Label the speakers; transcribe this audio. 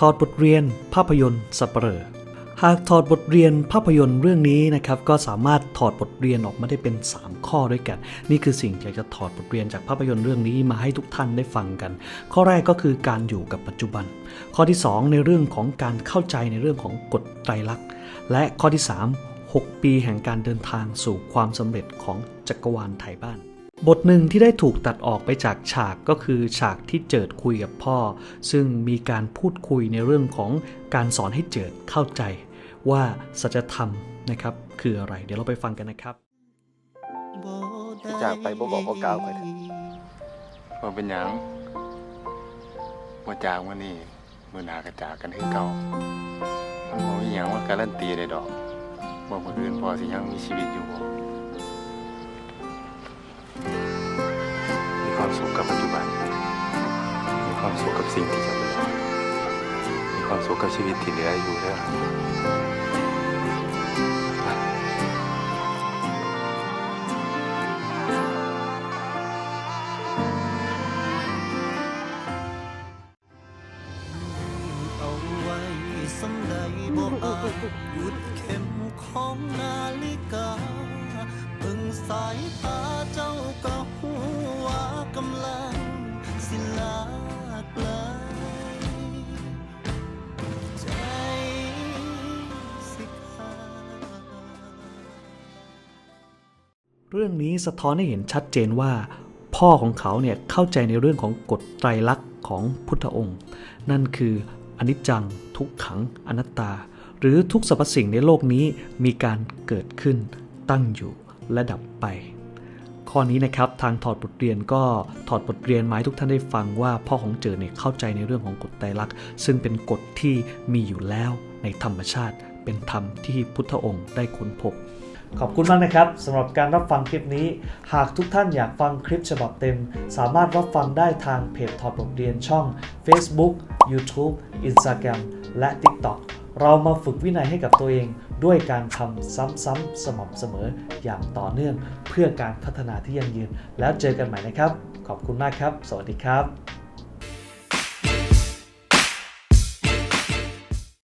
Speaker 1: ถอดบทเรียนภาพยนตร์สัปเหร่อหากถอดบทเรียนภาพยนตร์เรื่องนี้นะครับก็สามารถถอดบทเรียนออกมาได้เป็น 3 ข้อด้วยกัน นี่คือสิ่งที่จะถอดบทเรียนจากภาพยนตร์เรื่องนี้มาให้ทุกท่านได้ฟังกัน ข้อแรกก็คือการอยู่กับปัจจุบัน ข้อที่ 2 ในเรื่องของการเข้าใจในเรื่องของกฎไตรลักษณ์และข้อที่ 3 6 ปีแห่งการเดินทางสู่ความสำเร็จของจักรวาลไทยบ้าน บทหนึ่งที่ได้ถูกตัดออกไปจากฉากก็คือฉากที่เจิดคุยกับพ่อ ซึ่งมีการพูดคุยในเรื่องของการสอนให้เจิดเข้าใจ ว่าสัจธรรมนะครับ คืออะไร เดี๋ยวเราไปฟังกันนะครับ
Speaker 2: จากไปบ่บอกบ่กล่าวไปเถอะ
Speaker 3: ว่าเป็นหยังว่าจากวันนี้มือหนากระจากกันคือเก่ามันบ่มีหยังว่าการันตีได้ดอกว่าคนอื่นพอสิยังมีชีวิตอยู่บ่ สุขกับปัจจุบัน มีความสุขกับสิ่งที่จะเหลือมีความสุขกับชีวิตที่เหลืออยู่เด้อ
Speaker 4: เอาไว้สำใดบ่อาจหยุดเข็มของนาฬิกาเบิ่งสายตาเจ้า
Speaker 1: เรื่องนี้สะท้อนให้เห็นชัดเจนว่า พ่อของเขาเนี่ยเข้าใจในเรื่องของกฎไตรลักษณ์ของพุทธองค์ นั่นคืออนิจจัง ทุกขังอนัตตา หรือทุกสรรพสิ่งในโลกนี้มีการเกิดขึ้น ตั้งอยู่และดับไป ข้อนี้นะครับทางถอดบทเรียนก็ถอดบทเรียนมาให้ทุกท่านได้ฟังว่าพ่อของเจอเนี่ยเข้าใจในเรื่องของกฎไตรลักษณ์ซึ่งเป็นกฎที่มีอยู่แล้วในธรรมชาติ เป็นธรรมที่พุทธองค์ได้ค้นพบ ขอบคุณมากนะครับสำหรับการรับฟังคลิปนี้ หากทุกท่านอยากฟังคลิปฉบับเต็ม สามารถรับฟังได้ทางเพจถอดบทเรียนช่อง Facebook YouTube Instagram และ TikTok เรามาฝึกวินัยให้กับตัวเอง ด้วยการทำซ้ำๆสม่ำเสมออย่างต่อเนื่อง เพื่อการพัฒนาที่ยั่งยืน แล้วเจอกันใหม่นะครับ ขอบคุณมากครับ สวัสดีครับ